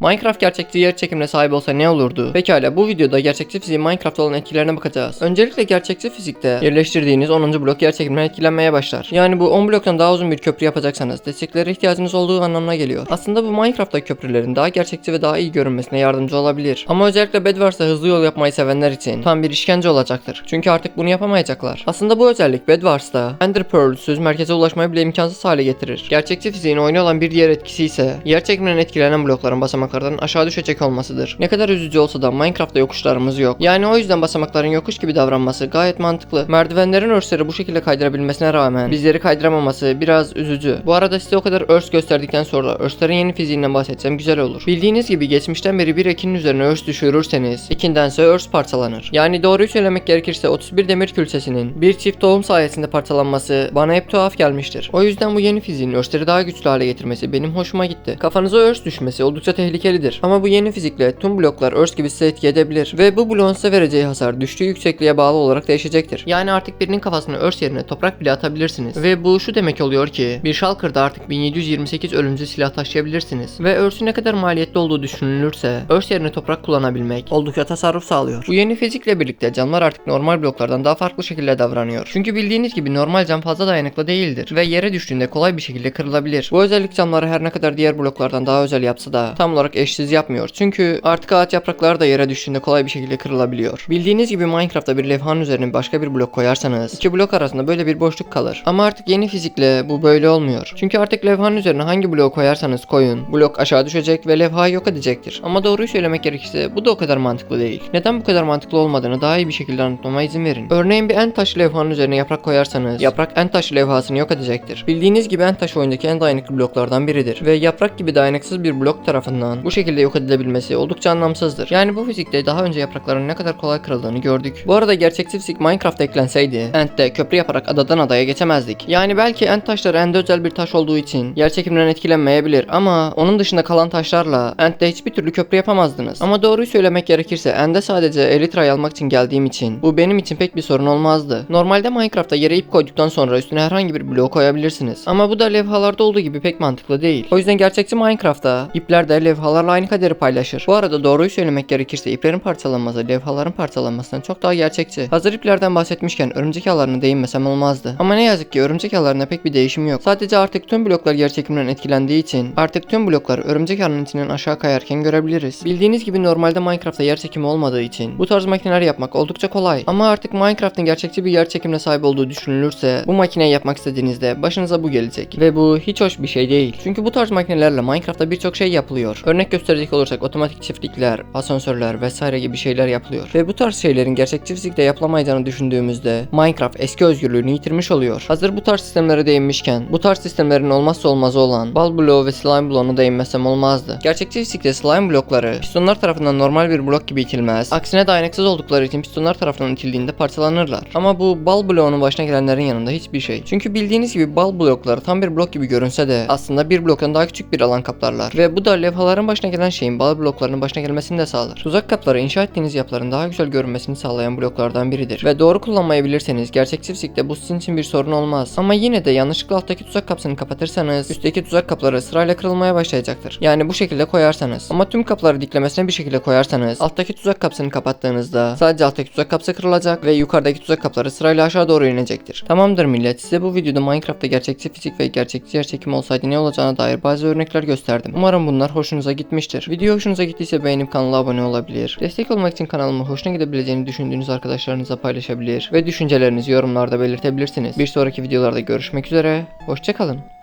Minecraft gerçekçi yer çekimine sahip olsa ne olurdu? Pekala bu videoda gerçekçi fiziğin Minecraft'ta olan etkilerine bakacağız. Öncelikle gerçekçi fizikte yerleştirdiğiniz 10. blok yer çekiminden etkilenmeye başlar. Yani bu 10 bloktan daha uzun bir köprü yapacaksanız desteklere ihtiyacınız olduğu anlamına geliyor. Aslında bu Minecraft'taki köprülerin daha gerçekçi ve daha iyi görünmesine yardımcı olabilir. Ama özellikle Bedwars'ta hızlı yol yapmayı sevenler için tam bir işkence olacaktır. Çünkü artık bunu yapamayacaklar. Aslında bu özellik Bedwars'ta Ender Pearl'süz merkeze ulaşmayı bile imkansız hale getirir. Gerçekçi fiziğin oyuna olan bir diğer etkisi ise yer çekiminden etkilenen blokların basamaklardan aşağı düşecek olmasıdır. Ne kadar üzücü olsa da Minecraft'ta yokuşlarımız yok. Yani o yüzden basamakların yokuş gibi davranması gayet mantıklı. Merdivenlerin örsleri bu şekilde kaydırabilmesine rağmen bizleri kaydıramaması biraz üzücü. Bu arada size o kadar örs gösterdikten sonra örslerin yeni fiziğinden bahsetsem güzel olur. Bildiğiniz gibi geçmişten beri bir ekinin üzerine örs düşürürseniz ekindense örs parçalanır. Yani doğruyu söylemek gerekirse 31 demir külçesinin bir çift tohum sayesinde parçalanması bana hep tuhaf gelmiştir. O yüzden bu yeni fiziğin örsleri daha güçlü hale getirmesi benim hoşuma gitti. Kafanıza örs düşmesi oldukça tehlikelidir. Ama bu yeni fizikle tüm bloklar örs gibi size etki edebilir. Ve bu bloğun size vereceği hasar düştüğü yüksekliğe bağlı olarak değişecektir. Yani artık birinin kafasına örs yerine toprak bile atabilirsiniz. Ve bu şu demek oluyor ki bir Shulker'da artık 1728 ölümcül silah taşıyabilirsiniz. Ve örsün ne kadar maliyetli olduğu düşünülürse örs yerine toprak kullanabilmek oldukça tasarruf sağlıyor. Bu yeni fizikle birlikte camlar artık normal bloklardan daha farklı şekilde davranıyor. Çünkü bildiğiniz gibi normal cam fazla dayanıklı değildir ve yere düştüğünde kolay bir şekilde kırılabilir. Bu özellik camları her ne kadar diğer bloklardan daha özel yapsa da tam olarak eşsiz yapmıyor. Çünkü artık ağaç yaprakları da yere düştüğünde kolay bir şekilde kırılabiliyor. Bildiğiniz gibi Minecraft'ta bir levhanın üzerine başka bir blok koyarsanız iki blok arasında böyle bir boşluk kalır. Ama artık yeni fizikle bu böyle olmuyor. Çünkü artık levhanın üzerine hangi bloğu koyarsanız koyun blok aşağı düşecek ve levhayı yok edecektir. Ama doğruyu söylemek gerekirse bu da o kadar mantıklı değil. Neden bu kadar mantıklı olmadığını daha iyi bir şekilde anlatmama izin verin. Örneğin bir en taşlı levhanın üzerine yaprak koyarsanız yaprak en taşlı levhasını yok edecektir. Bildiğiniz gibi en taş oyundaki en dayanıklı bloklardan biridir ve yaprak gibi dayanıksız bir blok tarafından bu şekilde yok edilebilmesi oldukça anlamsızdır. Yani bu fizikte daha önce yaprakların ne kadar kolay kırıldığını gördük. Bu arada gerçekçi fizik Minecraft'ta eklenseydi Ent'te köprü yaparak adadan adaya geçemezdik. Yani belki Ent taşları Ent'de özel bir taş olduğu için yer çekiminden etkilenmeyebilir ama onun dışında kalan taşlarla Ent'te hiçbir türlü köprü yapamazdınız. Ama doğruyu söylemek gerekirse Ent'de sadece Elytra'yı almak için geldiğim için bu benim için pek bir sorun olmazdı. Normalde Minecraft'ta yere ip koyduktan sonra üstüne herhangi bir blok koyabilirsiniz. Ama bu da levhalarda olduğu gibi pek mantıklı değil. O yüzden gerçekçi Minecraft'ta ipler de levhalarla aynı kaderi paylaşır. Bu arada doğruyu söylemek gerekirse iplerin parçalanması levhaların parçalanmasından çok daha gerçekçi. Hazır iplerden bahsetmişken örümcek ağlarına değinmesem olmazdı. Ama ne yazık ki örümcek ağlarına pek bir değişim yok. Sadece artık tüm bloklar yer çekiminden etkilendiği için artık tüm bloklar örümcek ağının içinden aşağı kayarken görebiliriz. Bildiğiniz gibi normalde Minecraft'ta yer çekimi olmadığı için bu tarz makineler yapmak oldukça kolay. Ama artık Minecraft'ın gerçekçi bir yer çekimine sahip olduğu düşünülürse bu makineyi yapmak istediğinizde başınıza bu gelecek. Ve bu hiç hoş bir şey değil. Çünkü bu tarz makinelerle Minecraft'ta birçok şey yapılıyor. Örnek gösterecek olursak otomatik çiftlikler, asansörler vesaire gibi şeyler yapılıyor. Ve bu tarz şeylerin gerçekçi fizikte yapılamayacağını düşündüğümüzde Minecraft eski özgürlüğünü yitirmiş oluyor. Hazır bu tarz sistemlere değinmişken bu tarz sistemlerin olmazsa olmazı olan bal bloğu ve slime bloğuna değinmesem olmazdı. Gerçekçi fizikte slime blokları pistonlar tarafından normal bir blok gibi itilmez. Aksine dayanıksız oldukları için pistonlar tarafından itildiğinde parçalanırlar. Ama bu bal bloğunun başına gelenlerin yanında hiçbir şey. Çünkü bildiğiniz gibi bal blokları tam bir blok gibi görünse de aslında bir bloktan daha küçük bir alan kaplarlar. Ve bu da levhaların başına gelen şeyin bal bloklarının başına gelmesini de sağlar. Tuzak kapları inşa ettiğiniz yapıların daha güzel görünmesini sağlayan bloklardan biridir. Ve doğru kullanmayı bilirseniz gerçekçi fizikte bu sizin için bir sorun olmaz. Ama yine de yanlışlıkla alttaki tuzak kapsını kapatırsanız üstteki tuzak kapları sırayla kırılmaya başlayacaktır. Yani bu şekilde koyarsanız. Ama tüm kapları diklemesine bir şekilde koyarsanız alttaki tuzak kapsını kapattığınızda sadece alttaki tuzak kapsı kırılacak ve yukarıdaki tuzak kapları sırayla aşağı doğru inecektir. Tamamdır millet size bu videoda Minecraft'ta gerçekçi fizik ve gerçekçi yer çekimi olsaydı ne olacağına dair bazı örnekler gösterdim. Umarım bunlar hoşunuza gitmiştir. Video hoşunuza gittiyse beğenip kanala abone olabilir. Destek olmak için kanalıma hoşuna gidebileceğini düşündüğünüz arkadaşlarınıza paylaşabilir ve düşüncelerinizi yorumlarda belirtebilirsiniz. Bir sonraki videolarda görüşmek üzere. Hoşçakalın.